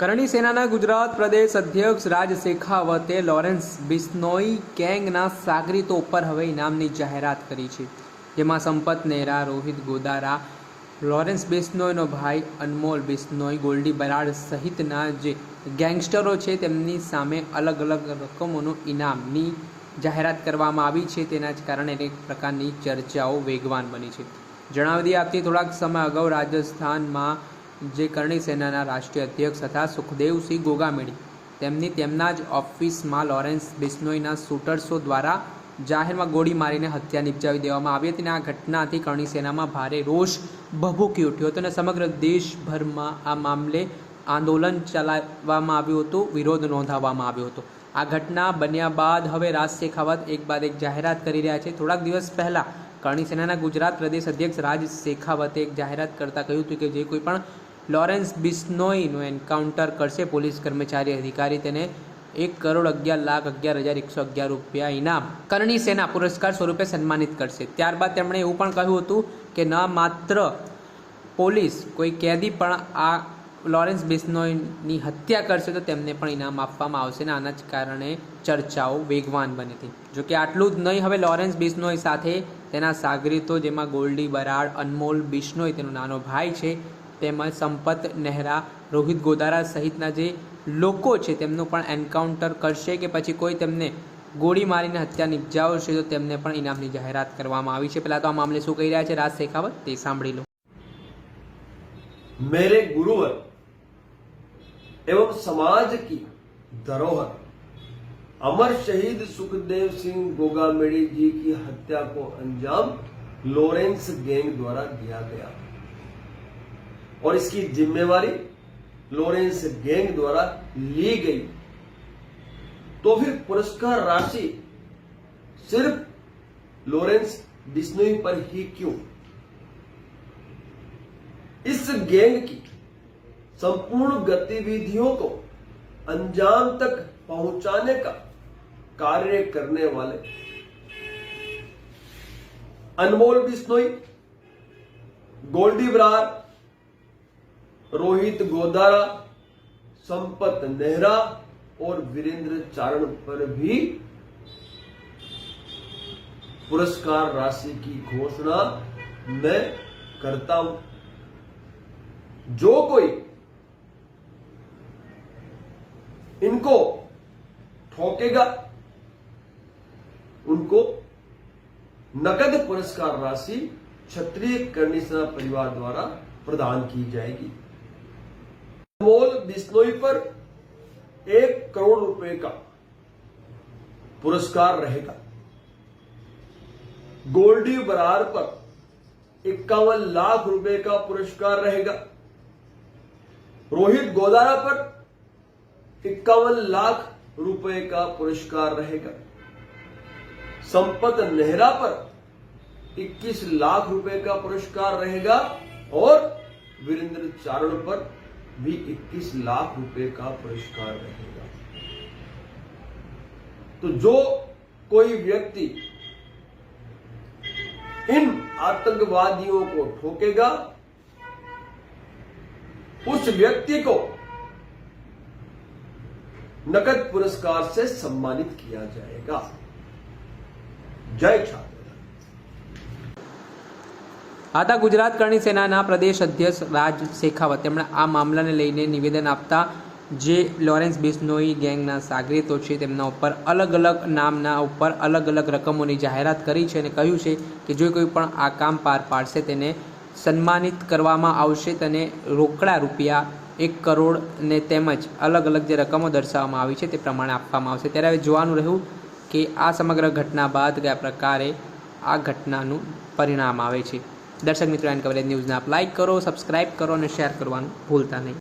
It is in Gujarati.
કરણી સેનાના ગુજરાત પ્રદેશ અધ્યક્ષ રાજ શેખાવતે લોરેન્સ બિસ્નોઈ ગેંગના સાગરીતો ઉપર હવે ઇનામની જાહેરાત કરી છે. જેમાં સંપત નેહરા, રોહિત ગોદારા, લોરેન્સ બિસ્નોયનો ભાઈ અનમોલ બિસ્નોઈ, ગોલ્ડી બરાડ સહિતના જે ગેંગસ્ટરો છે તેમની સામે અલગ અલગ રકમોનું ઇનામની જાહેરાત કરવામાં આવી છે. તેના જ કારણે એક પ્રકારની ચર્ચાઓ વેગવાન બની છે. જણાવી દઈએ આપથી થોડાક સમય અગાઉ રાજસ્થાનમાં જે કરણી સેનાના રાષ્ટ્રીય અધ્યક્ષ હતા સુખદેવસિંહ ગોગામેડી. તેમની તેમના જ ઓફિસમાં લોરેન્સ બિસ્નોઈના શૂટર્સો દ્વારા જાહેરમાં ગોળી મારીને હત્યા નિપજાવી દેવામાં આવી હતી અને આ ઘટનાથી કરણી સેનામાં ભારે રોષ ભભૂકી ઉઠ્યો હતો અને સમગ્ર દેશભરમાં આ મામલે આંદોલન ચલાવવામાં આવ્યું હતું, વિરોધ નોંધાવવામાં આવ્યો હતો. આ ઘટના બન્યા બાદ હવે રાજ શેખાવત એક બાદ એક જાહેરાત કરી રહ્યા છે. થોડાક દિવસ પહેલાં કરણી સેનાના ગુજરાત પ્રદેશ અધ્યક્ષ રાજ શેખાવતે એક જાહેરાત કરતાં કહ્યું હતું કે જે કોઈ પણ લોરેન્સ બિસ્નોઈનું એન્કાઉન્ટર કરશે. પોલીસ કર્મચારી અધિકારી તેને એક કરોડ અગિયાર લાખ અગિયાર હજાર એકસો અગિયાર રૂપિયા ઇનામ કરણી સેના પુરસ્કાર સ્વરૂપે સન્માનિત કરશે. ત્યારબાદ તેમણે એવું પણ કહ્યું હતું કે ન માત્ર પોલીસ કોઈ કેદી પણ આ લોરેન્સ બિસ્નોઈની હત્યા કરશે તો તેમને પણ ઇનામ આપવામાં આવશે ને આના જ કારણે ચર્ચાઓ વેગવાન બની હતી. જોકે આટલું જ નહીં, હવે લોરેન્સ બિસ્નોઈ સાથે તેના સાગરીતો જેમાં ગોલ્ડી બરાડ, અનમોલ બિશ્નોઈ તેનો નાનો ભાઈ છે તેમજ સંપત નહેરા રોહિત ગોદારા સહિતના જે લોકો છે તેમનું પણ એન્કાઉન્ટર કરશે કે પછી કોઈ તેમને ગોળી મારીને હત્યા નિપજાવશે તો તેમને પણ ઇનામની જાહેરાત કરવામાં આવી છે પહેલાં તો આ મામલે શું કહી રહ્યા છે રાજ શેખાવત તે સાંભળી લો मेरे गुरुवर एवं समाज की धरोहर अमर शहीद सुखदेव सिंह गोगामेड़ी जी की हत्या को अंजाम लॉरेंस गैंग द्वारा दिया गया और इसकी जिम्मेवारी लॉरेंस गैंग द्वारा ली गई। तो फिर पुरस्कार राशि सिर्फ़ लॉरेंस बिश्नोई पर ही क्यों? इस गैंग की संपूर्ण गतिविधियों को अंजाम तक पहुँचाने का कार्य करने वाले अनमोल बिश्नोई गोल्डी बरार रोहित गोदारा, संपत नेहरा और वीरेंद्र चारण पर भी पुरस्कार राशि की घोषणा मैं करता हूँ। जो कोई इनको ठोकेगा, उनको नकद पुरस्कार राशि क्षत्रिय करणी परिवार द्वारा प्रदान की जाएगी। अनमोल बिश्नोई पर एक करोड़ रुपए का पुरस्कार रहेगा। गोल्डी बरार पर इक्यावन लाख रुपए का पुरस्कार रहेगा। रोहित गोदारा पर इक्यावन लाख रुपए का पुरस्कार रहेगा। संपत नेहरा पर 21 लाख रुपए का पुरस्कार रहेगा और वीरेंद्र चारण पर भी 21 लाख रुपए का पुरस्कार रहेगा। तो जो कोई व्यक्ति इन आतंकवादियों को ठोकेगा, उस व्यक्ति को नकद पुरस्कार से सम्मानित किया जाएगा। जय छात्र। આ તા ગુજરાત કરણી સેનાના પ્રદેશ અધ્યક્ષ રાજ શેખાવત. તેમણે આ મામલાને લઈને નિવેદન આપતા જે લોરેન્સ બિસ્નોઈ ગેંગના સાગરીતો છે તેમના ઉપર અલગ અલગ નામના ઉપર અલગ અલગ રકમોની જાહેરાત કરી છે અને કહ્યું છે કે જો કોઈ પણ આ કામ પાર પાડશે તેને સન્માનિત કરવામાં આવશે તેને રોકડા રૂપિયા એક કરોડ ને તેમજ અલગ અલગ જે રકમો દર્શાવવામાં આવી છે તે પ્રમાણે આપવામાં આવશે. ત્યારે હવે જોવાનું રહ્યું કે આ સમગ્ર ઘટના બાદ કયા પ્રકારે આ ઘટનાનું પરિણામ આવે છે. દર્શક મિત્રો, એન કવરેજ ન્યૂઝને આપ લાઇક કરો સબસ્ક્રાઇબ કરો અને શેર કરવાનું ભૂલતા નહીં.